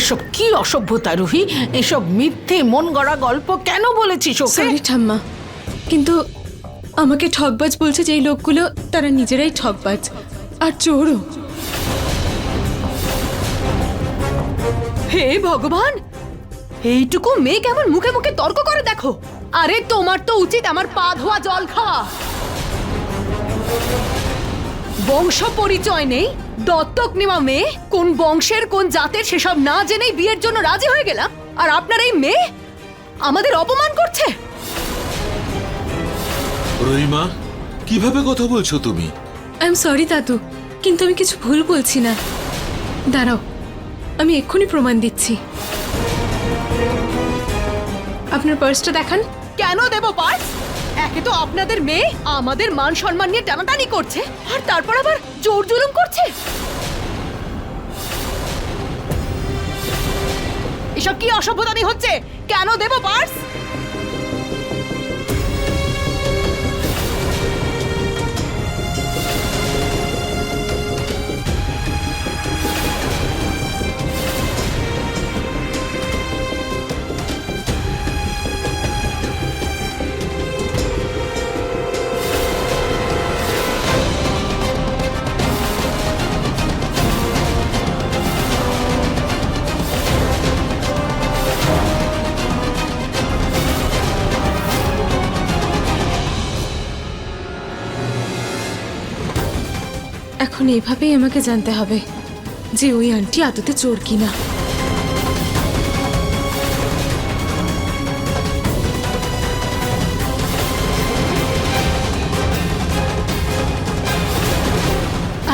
এসব কি অসভ্যতা রুহি? এসব মিথ্যে মন গড়া গল্প কেন বলেছিস ওকে? সরি ঠাম্মা। কিন্তু আমাকে ঠকবাজ বলছে যে এই লোকগুলো তারা নিজেরাই ঠকবাজ আর চোরও। হে ভগবান! এইটুকু মেয়ে কেমন মুখে মুখে তর্ক করে দেখো? আরে তোমার তো উচিত আমার পা ধোয়া জল খাওয়া। বংশ পরিচয় নেই? দত্তক নেওয়া মেয়ে? কোন বংশের কোন জাতের সেসব না জেনেই বিয়ের জন্য রাজি হয়ে গেলাম? আর আপনার এই মেয়ে? আমাদের অপমান করছে? রহিমা কীভাবে কথা বলছো তুমি? আই এম সরি দাদু কিন্তু আমি কিছু ভুল বলছি না। দাঁড়াও আমি এক্ষুনি প্রমাণ দিচ্ছি। আপনার পার্সটা দেখান। কেন দেব পার্স একে তো আপনাদের মেয়ে আমাদের মান সম্মান নিয়ে টানাটানি করছে, আর তারপর আবার জোর জুলুম করছে। এসব কি অসভ্যতানি হচ্ছে? কেন দেব পার্স? এখন এভাবেই আমাকে জানতে হবে যে ওই আন্টি আদতে চোর কিনা।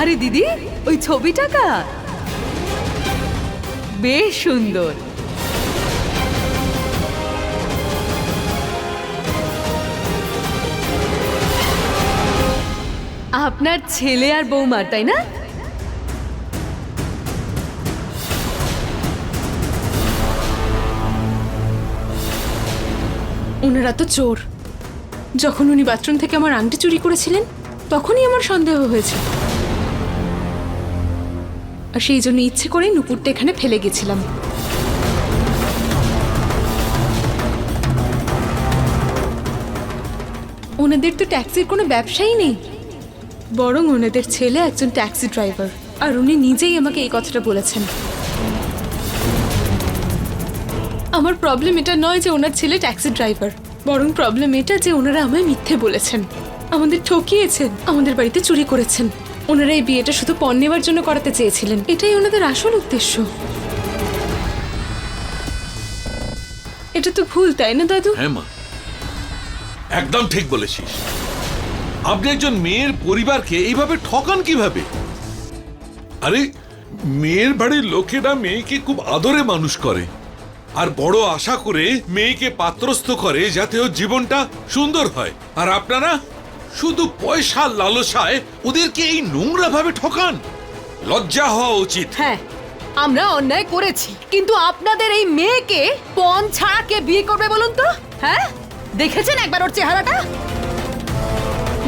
আরে দিদি, ওই ছবিটা কার? বেশ সুন্দর। আপনার ছেলে আর বৌমার, তাই না? ওনারা তো চোর। যখন উনি বাথরুম থেকে আমার আংটি চুরি করেছিলেন, তখনই আমার সন্দেহ হয়েছে। আর সেই জন্য ইচ্ছে করেই নুপুরটা এখানে ফেলে গেছিলাম। ওনাদের তো ট্যাক্সির কোনো ব্যবসাই নেই। বরং ওনাদের ছেলে একজন ট্যাক্সি ড্রাইভার। আর উনি নিজেই আমাকে এই কথাটা বলেছেন। আমার প্রবলেম এটা নয় যে ওনার ছেলে ট্যাক্সি ড্রাইভার। বরং প্রবলেম এটা যে ওনারা আমায় মিথ্যে বলেছেন। আমাদের ঠকিয়েছেন, আমাদের বাড়িতে চুরি করেছেন। ওনারা এই বিয়েটা শুধু পণ নেওয়ার জন্য করাতে চেয়েছিলেন। এটাই ওনাদের আসল উদ্দেশ্য। এটা তো ভুল, তাই না, দাদু? হ্যাঁ মা। একদম ঠিক বলেছিস। আপনি একজন মেয়ের পরিবারকে এইভাবে ঠকান কীভাবে? আরে, মেয়ের বাড়ির লোকেরা মেয়েকে খুব আদরে মানুষ করে। আর বড় আশা করে মেয়েকে পাত্রস্থ করে যাতে ওর জীবনটা সুন্দর হয়। আর আপনারা শুধু পয়সার লালসায় ওদেরকে এই নোংরা ভাবে ঠকান? লজ্জা হওয়া উচিত। হ্যাঁ আমরা অন্যায় করেছি, কিন্তু আপনাদের এই মেয়েকে পণ ছাড়া কে বিয়ে করবে বলুন তো? হ্যাঁ? দেখেছেন একবার ওর চেহারাটা?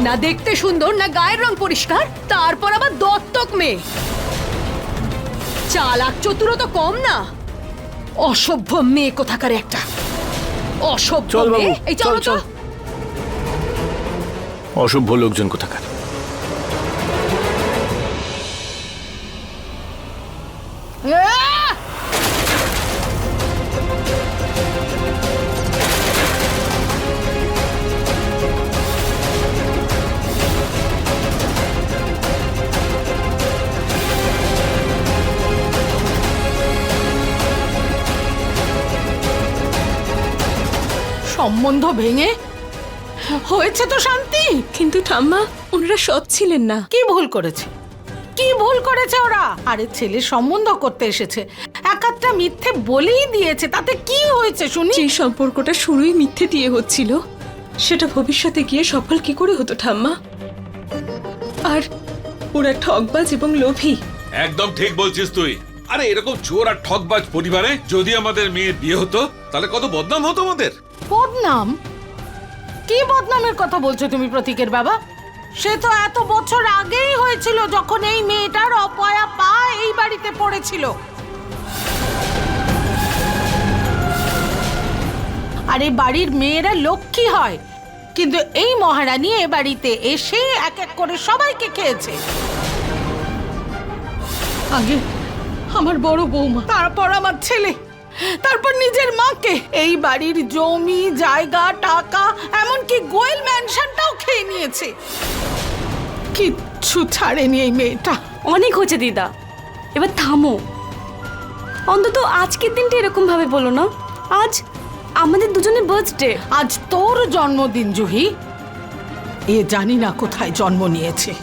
না দেখতে সুন্দর না গায়ের রং পরিষ্কার তারপর আবার দত্তক মেয়ে। চালাক চতুর তো কম না। অসভ্য মেয়ে কোথাকার একটা। অসভ্য মেয়ে? এই চলো তো। চল। অসভ্য লোকজন কোথাকার? আহ! সম্বন্ধ ভেঙে? হয়েছে তো শান্তি। কিন্তু ঠাম্মা ওনারা সৎ ছিলেন না। কি ভুল করেছে? কি ভুল করেছে ওরা? আরে ছেলে সম্বন্ধ করতে এসেছে। এক একটা মিথ্যে বলেই দিয়েছে। তাতে কি হয়েছে শুনি? যে সম্পর্কটা শুরুই মিথ্যে দিয়ে হচ্ছিল সেটা ভবিষ্যতে গিয়ে সফল কি করে হতো ঠাম্মা? আর ওরা ঠকবাজ এবং লোভী। একদম ঠিক বলছিস তুই। আরে, এরকম চোর আর ঠকবাজ পরিবারে যদি আমাদের মেয়ে বিয়ে হতো, তাহলে কত বদনাম হতো আমাদের? বদনাম? কি বদনামের কথা বলছো তুমি প্রতীকের বাবা? সে তো এত বছর আগেই হয়েছিল যখন এই মেয়েটার অপয়া পা এই বাড়িতে পড়েছিল। আর এই বাড়ির মেয়েরা লক্ষ্মী হয়, কিন্তু এই মহারানী এ বাড়িতে এসে এক এক করে সবাইকে খেয়েছে। আগে আমার বড় বৌমা তারপর আমার ছেলে তারপর নিজের মাকে। এই বাড়ির জমি জায়গা টাকা এমনকি গোয়েল ম্যানশনটাও খেয়ে নিয়েছে। কিচ্ছু ছাড়েনি এই মেয়েটা। অনেক হয়েছে দিদা। এবার থামো। অন্তত আজকের দিনটা এরকম ভাবে বলো না। আজ আমাদের দুজনের বার্থডে আজ তোর জন্মদিন জুহি। এ জানি না কোথায় জন্ম নিয়েছে।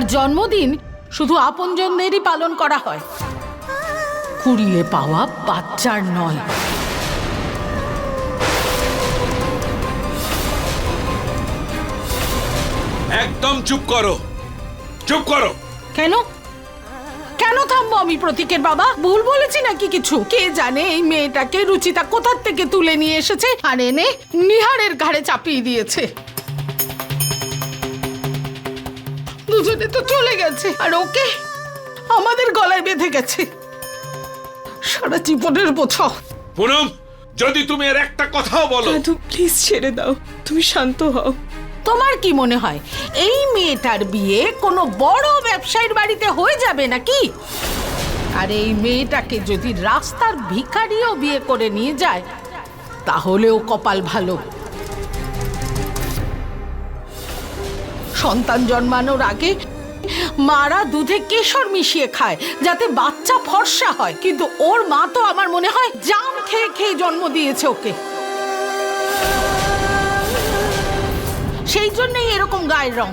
আর জন্মদিন শুধু আপনজনদেরই পালন করা হয়। কুড়িয়ে পাওয়া বাচ্চার নয় একদম চুপ করো। চুপ করো। কেন? কেন থামবো আমি প্রতীকের বাবা? ভুল বলেছি নাকি কিছু? কে জানে এই মেয়েটাকে রুচিতা কোথার থেকে তুলে নিয়ে এসেছে? আর এনে নিহারের ঘাড়ে চাপিয়ে দিয়েছে। দুজনে তো চলে গেছে। আর ওকে আমাদের গলায় বেঁধে গেছে। সারা জীবনের বোঝা। পুনম যদি তুমি এর একটা কথাও বলো। দাদু প্লিজ ছেড়ে দাও। তুমি শান্ত হও। তোমার কি মনে হয় এই মেয়েটার বিয়ে কোনো বড় ব্যবসায়ীর বাড়িতে হয়ে যাবে নাকি? আর এই মেয়েটাকে যদি রাস্তার ভিখারিও বিয়ে করে নিয়ে যায় তাহলেও কপাল ভালো। সন্তান জন্মানোর আগে মারা দুধে কেশর মিশিয়ে খায় যাতে বাচ্চা ফর্সা হয়। কিন্তু ওর মা তো আমার মনে হয় জাম খেয়ে খেয়ে জন্ম দিয়েছে ওকে। সেই জন্যই এরকম গায়ের রং।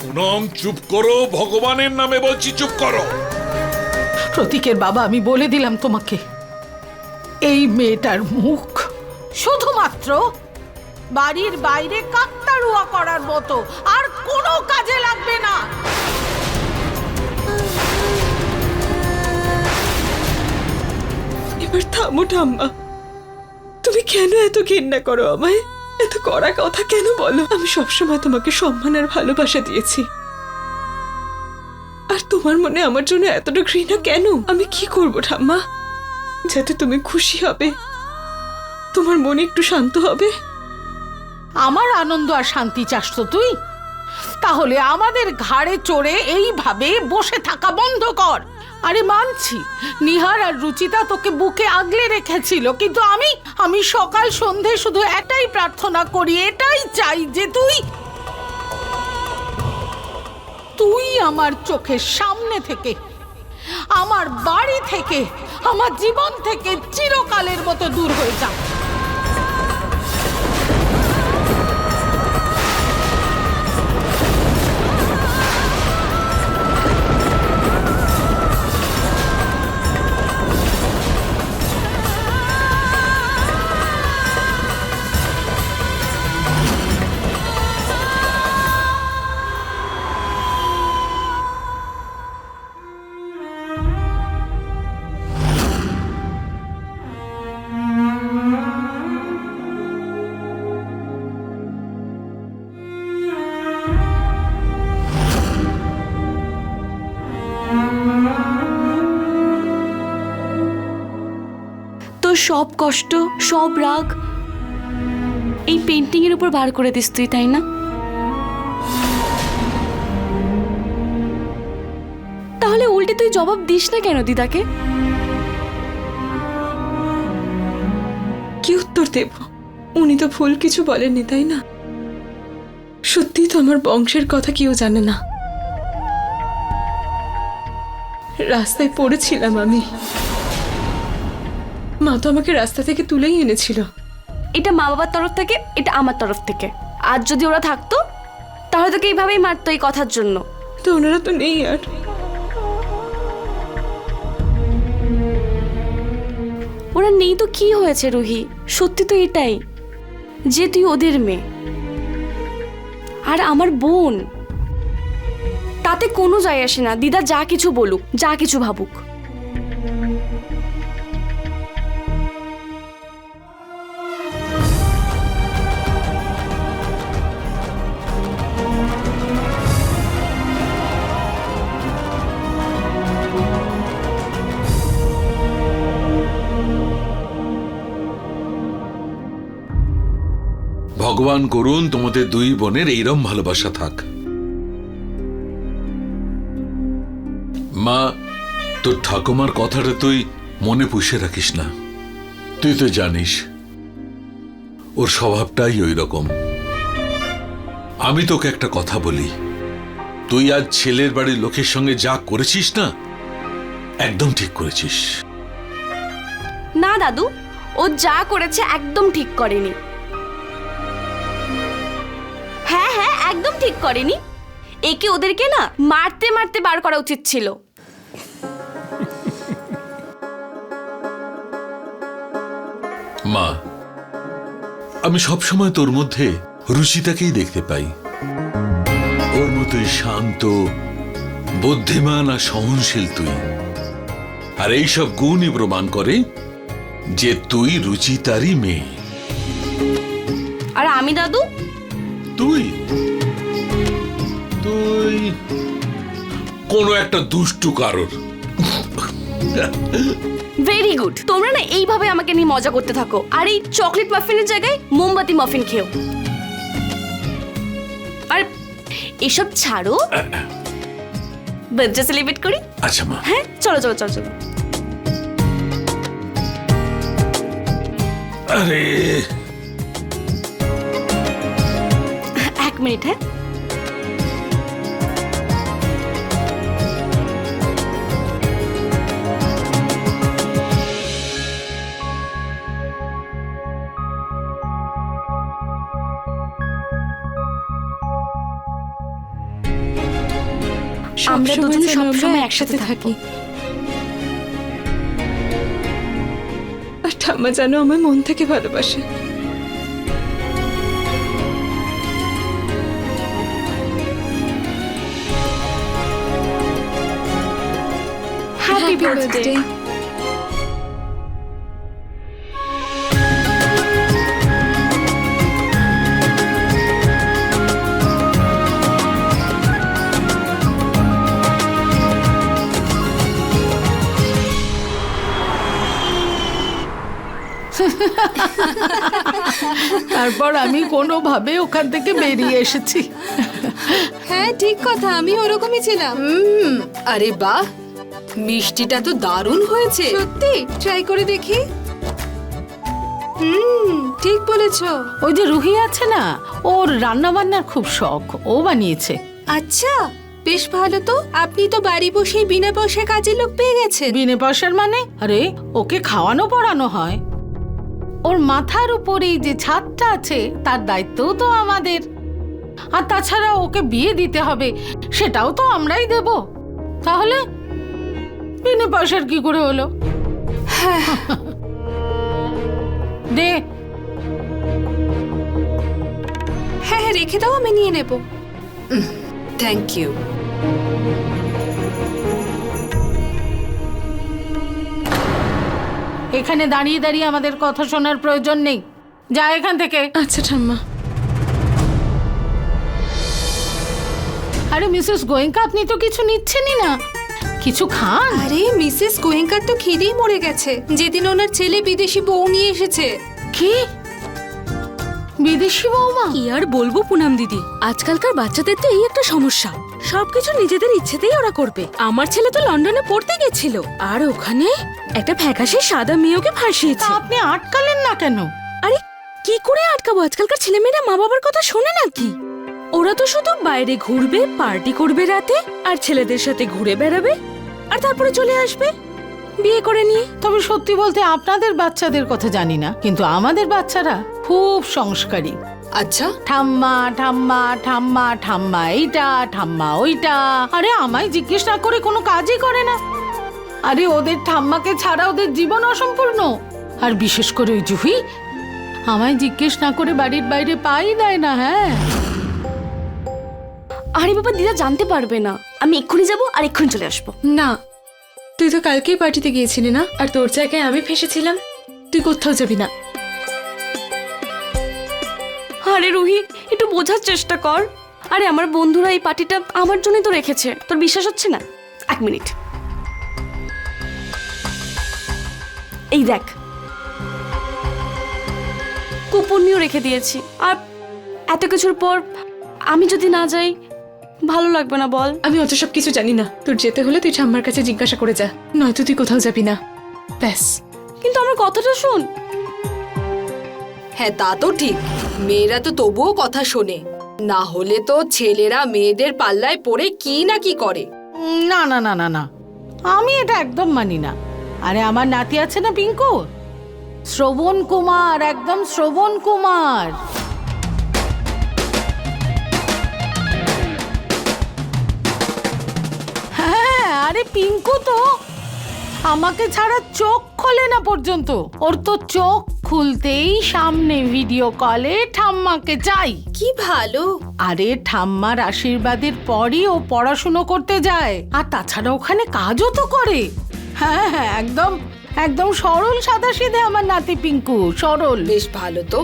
পুনম চুপ করো ভগবানের নামে বলছি চুপ করো। প্রতীকের বাবা আমি বলে দিলাম তোমাকে এই মেয়েটার মুখ শুধুমাত্র বাড়ির বাইরে কাকতাড়ুয়া করার মতো। আর কোনো কাজে লাগবে না। এবার থামো ঠাম্মা। তুমি কেন এত ঘৃণা করো আমায়? এত কড়া কথা কেন বলো? আমি সবসময় তোমাকে সম্মান আর ভালোবাসা দিয়েছি। আর তোমার মনে আমার জন্য এতটা ঘৃণা কেন? আমি কি করব ঠাম্মা? যাতে তুমি খুশি হবে। তোমার মনে একটু শান্ত হবে। আমার আনন্দ আর শান্তি চাস তো তুই? তাহলে আমাদের ঘাড়ে চড়ে এইভাবে বসে থাকা বন্ধ কর। আরে মানছি, নিহার আর রুচিতা তোকে বুকে আগলে রেখেছিল, কিন্তু আমি আমি সকাল সন্ধে শুধু এটাই প্রার্থনা করি, এটাই চাই যে তুই তুই আমার চোখের সামনে থেকে, আমার বাড়ি থেকে, আমার জীবন থেকে চিরকালের মতো দূর হয়ে যা। সব কষ্ট, সব রাগ এই পেন্টিং এর উপর বার করে দিস তুই, তাই না? তাহলে উল্টে তুই জবাব দিস না কেন দিদাকে? কি উত্তর দেব? উনি তো ভুল কিছু বলেননি, তাই না? সত্যি তো আমার বংশের কথা কেউ জানে না। রাস্তায় পড়েছিলাম আমি। তো আমাকে রাস্তা থেকে তুলেই এনেছিল। এটা মা বাবার তরফ থেকে এটা আমার তরফ থেকে। আর যদি ওরা থাকতো তাহলে তোকে এইভাবেই মারতো এই কথার জন্য। তো ওনারা তো নেই আর। ওরা নেই তো কি হয়েছে রুহি? সত্যি তো এটাই যে তুই ওদের মেয়ে। আর আমার বোন। তাতে কোনো যায় আসে না। দিদা যা কিছু বলুক যা কিছু ভাবুক। ভগবান করুন, তোমাদের দুই বোনের এইরম ভালোবাসা থাক। মা, তোর ঠাকুমার কথাটা তুই মনে পুষে রাখিস না। তুই তো জানিস, ওর স্বভাবটাই ওই রকম আমি তোকে একটা কথা বলি। তুই আজ ছেলের বাড়ির লোকের সঙ্গে যা করেছিস না, একদম ঠিক করেছিস। না দাদু, ও যা করেছে একদম ঠিক করেনি। ঠিক করেনি? একে ওদেরকে না মারতে মারতে বার করা উচিত ছিল। মা আমি সবসময় তোর মধ্যে রুচিতাকেই দেখতে পাই। ওর মতোই শান্ত বুদ্ধিমান আর সহনশীল তুই। আর এইসব গুণই প্রমাণ করে যে তুই রুচিতারই মেয়ে। আর আমি দাদু? তুই তুই? কোনো একটা দুষ্টু কারোর ভেরি গুড তোমরা না এইভাবে আমাকে নিয়ে মজা করতে থাকো। আর এই চকলেট মাফিনের জায়গায় মোমবাতি মাফিন খেও। আর এসব ছাড়ো। বার্থডে সেলিব্রেট করি? আচ্ছা মা। হ্যাঁ চলো চলো চলো চলো। আরে। এক মিনিট হ্যাঁ। আমরা দুজন সবসময় একসাথে থাকি। আর ঠাম্মা যেন আমার মন থেকে ভালোবাসে। হ্যাপি বার্থডে তারপর আমি কোনোভাবে ওখান থেকে বেরিয়ে এসেছি। হ্যাঁ ঠিক কথা আমি ওরকমই ছিলাম। আরে বাহ মিষ্টিটা তো দারুণ হয়েছে। সত্যি? ট্রাই করে দেখি। হুম ঠিক বলেছ। ওই যে রুহি আছে না ওর রান্না বান্নার খুব শখ ও বানিয়েছে। আচ্ছা বেশ ভালো তো। আপনি তো বাড়ি বসেই বিনা পয়সায় কাজের লোক পেয়ে গেছেন। বিনে পয়সার মানে? আরে ওকে খাওয়ানো পড়ানো হয়। ওর মাথার উপরেই যে ছাদটা আছে তার দায়িত্বও তো আমাদের। আর তাছাড়া ওকে বিয়ে দিতে হবে সেটাও তো আমরাই দেব। তাহলে বিনে পয়সার কি করে হলো? দে। হ্যাঁ হ্যাঁ রেখে দাও আমি নিয়ে নেব। থ্যাংক ইউ এখানে দাঁড়িয়ে দাঁড়িয়ে আমাদের কথা শোনার প্রয়োজন নেই। যা এখান থেকে। আচ্ছা ঠাম্মা। আরে মিসেস গোয়েঙ্কা আপনি তো কিছু নিচ্ছেনই না। কিছু খান? আরে মিসেস গোয়েঙ্কার তো খিদেই মরে গেছে। যেদিন ওনার ছেলে বিদেশি বউ নিয়ে এসেছে। কি? বিদেশি বৌমা কি আর বলব পুনাম দিদি? আজকালকার বাচ্চাদের তো এই একটা সমস্যা। সবকিছু নিজেদের ইচ্ছেতেই ওরা করবে। আমার ছেলে তো লন্ডনে পড়তে গেছিল। আর ওখানে একটা ফ্যাকাশে সাদা মেয়েকে ফাঁসিয়েছে। আপনি আটকালেন না কেন? আরে কি করে আটকাবো? আজকালকার ছেলেমেয়েরা মা বাবার কথা শোনে নাকি? ওরা তো শুধু বাইরে ঘুরবে পার্টি করবে রাতে আর ছেলেদের সাথে ঘুরে বেড়াবে আর তারপরে চলে আসবে বিয়ে করে নিয়ে। তবে সত্যি বলতে আপনাদের বাচ্চাদের কথা জানি না কিন্তু আমাদের বাচ্চারা খুব সংস্কারী। আচ্ছা। ঠাম্মা ঠাম্মা ঠাম্মা ঠাম্মা এইটা ঠাম্মা ওইটা। আরে আমায় জিজ্ঞেস না করে কোনো কাজই করে না। আরে ওদের ঠাম্মাকে ছাড়া ওদের জীবন অসম্পূর্ণ। আর বিশেষ করে ওই জুহি আমায় জিজ্ঞেস না করে বাড়ির বাইরে পাই দেয় না হ্যাঁ। আরে বাবা দিদা জানতে পারবে না। আমি এক্ষুনি যাব আর এক্ষুনি চলে আসব। না তুই তো কালকেই পার্টিতে গিয়েছিলি না? আর তোর জায়গায় আমি ফেসেছিলাম। তুই কোথাও যাবি না। আরে রুহি একটু বোঝার চেষ্টা কর। আরে আমার বন্ধুরা এই পার্টিটা আমার জন্যই তো রেখেছে। তোর বিশ্বাস হচ্ছে না? এক মিনিট। এই দেখ। কুপন নিয়েও রেখে দিয়েছি। আর এত কিছুর পর আমি যদি না যাই ভালো লাগবে না বল। আমি অত সব কিছু জানি না। তোর যেতে হলে তুই ঠাম্মার কাছে জিজ্ঞাসা করে যা। নয়তো তুই কোথাও যাবি না। ব্যাস। কিন্তু আমার কথাটা শোন। হ্যাঁ তা তো ঠিক। মেয়েরা তো তবুও কথা শোনে। না হলে তো ছেলেরা মেয়েদের পাল্লায় পড়ে কি না কি করে। না না না না না। আমি এটা একদম মানি না। আরে আমার নাতি আছে না পিঙ্কু? শ্রবণ কুমার, একদম শ্রবণ কুমার। হ্যাঁ আরে পিঙ্কু তো আমাকে ছাড়া চোখ খোলে না পর্যন্ত। ওর তো চোখ খুলতেই সামনে ভিডিও কলে ঠাম্মাকে চাই কি ভালো। আরে ঠাম্মার আশীর্বাদের পরই ও পড়াশুনো করতে যায়। আর তাছাড়া ওখানে কাজও তো করে। হ্যাঁ হ্যাঁ একদম একদম সরল সাদা সিধে আমার নাতি পিঙ্কু সরল। বেশ ভালো তো।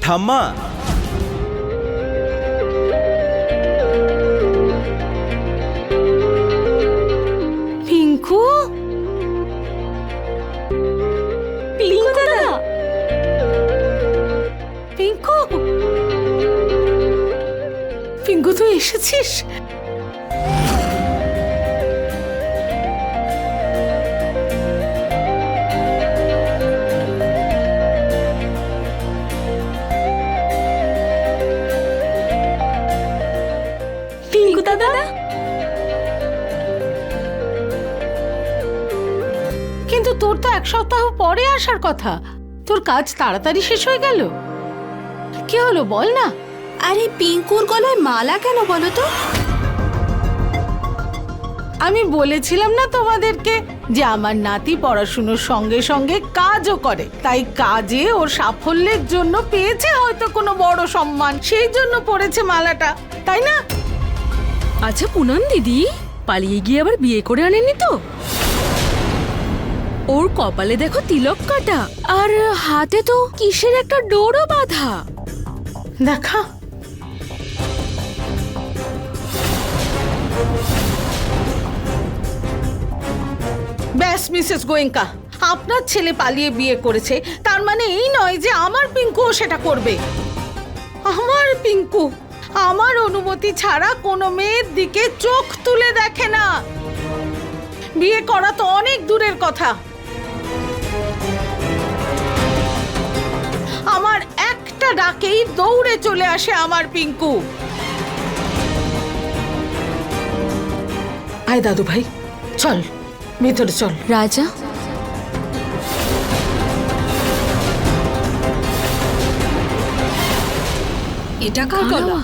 ঠাম্মা এসেছিস? কিন্তু তোর তো এক সপ্তাহ পরে আসার কথা। তোর কাজ তাড়াতাড়ি শেষ হয়ে গেল। কি হলো বল না? আরে পিঙ্কুর গলায় মালা কেন বলো তো? আমি বলেছিলাম না তোমাদেরকে যে আমার নাতি পড়াশুনোর সঙ্গে সঙ্গে কাজও করে। তাই কাজে ওর সাফল্যের জন্য পেয়েছে হয়তো কোনো বড় সম্মান সেই জন্য পড়েছে মালাটা তাই না? আচ্ছা পুনম দিদি পালিয়ে গিয়ে আবার বিয়ে করে আনেনি তো? ওর কপালে দেখো তিলক কাটা আর হাতে তো কিসের একটা ডোরও বাঁধা। দেখা ব্যাস, মিসেস গোয়েঙ্কা, আপনার ছেলে পালিয়ে বিয়ে করেছে, তার মানে এই নয় যে আমার পিঙ্কুও সেটা করবে। আমার পিঙ্কু, আমার অনুমতি ছাড়া কোনো মেয়ের দিকে চোখ তুলে দেখে না। বিয়ে করা তো অনেক দূরের কথা। আমার একটা ডাকেই দৌড়ে চলে আসে আমার পিঙ্কু। আয় দাদু ভাই চল ভেতরে চল। রাজা? এটা কার গলা?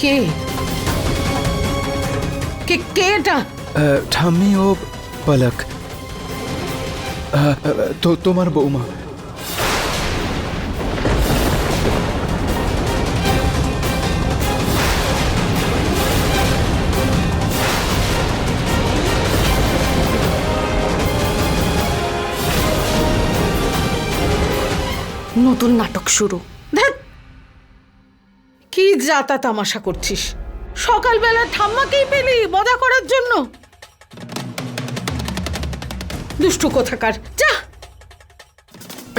কে কে কে এটা আহ, ঠাম্মি ও পলক আহ, তো তোমার বৌমা নতুন নাটক শুরু ধ্যাৎ! কি যাতা তামাশা করছিস। সকালবেলা ঠাম্মাকেই পেলি মজা করার জন্য। দুষ্টু কোথাকার। যা।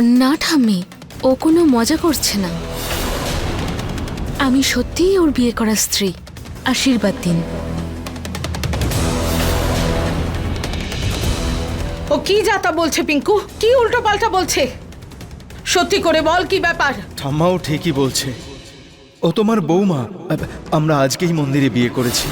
না ঠাম্মি ও কোনো মজা করছে না। আমি সত্যিই ওর বিয়ে করা স্ত্রী। আশীর্বাদ দিন। ও কি যাতা বলছে পিঙ্কু? কি উল্টো পাল্টা বলছে? সত্যি করে বল কি ব্যাপার? ঠাম্মাও ঠিকই বলছে। ও তোমার বৌমা। আমরা আজকেই মন্দিরে বিয়ে করেছি।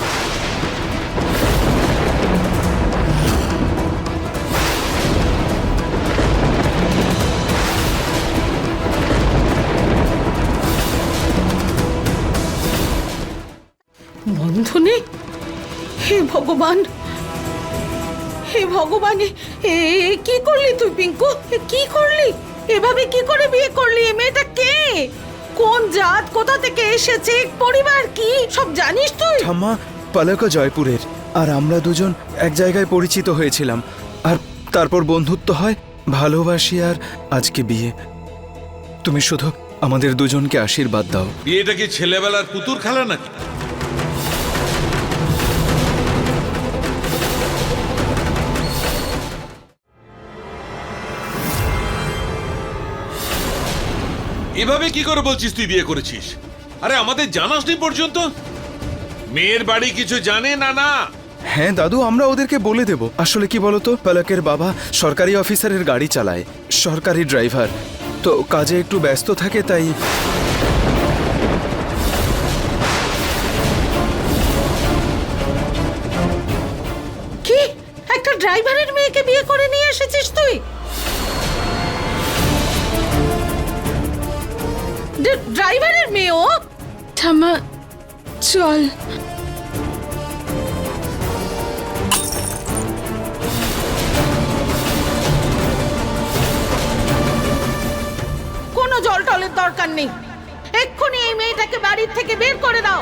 বন্ধনে, হে ভগবান হে ভগবান, এ কি করলি তুই পিঙ্কু? কি করলি? এভাবে কি করে বিয়ে করলি? এ মেয়েটা কে? কোন জাত কোথা থেকে এসেছে পরিবার কি সব জানিস তুই? ঠাম্মা পালক জয়পুরের। আর আমরা দুজন এক জায়গায় পরিচিত হয়েছিলাম। আর তারপর বন্ধুত্ব হয় ভালোবাসি আর আজকে বিয়ে। তুমি শুধু আমাদের দুজনকে আশীর্বাদ দাও। বিয়েটা কি ছেলেবেলার পুতুর খেলা নাকি? এভাবে কি করে বলছিস তুই বিয়ে করেছিস? আরে আমাদের জানাস জানাসনি পর্যন্ত? মেয়ের বাড়ি কিছু জানে না না? হ্যাঁ দাদু আমরা ওদেরকে বলে দেব। আসলে কি বলতো? পালকের বাবা সরকারি অফিসারের গাড়ি চালায় সরকারি ড্রাইভার। তো কাজে একটু ব্যস্ত থাকে তাই কি? একটা ড্রাইভারের মেয়েকে বিয়ে করে নিয়ে এসেছিস তুই? ড্রাইভারের মেয়ে ও? ঠাম্মা চল। কোনো জল টলের দরকার নেই। এক্ষুনি এই মেয়েটাকে বাড়ির থেকে বের করে দাও।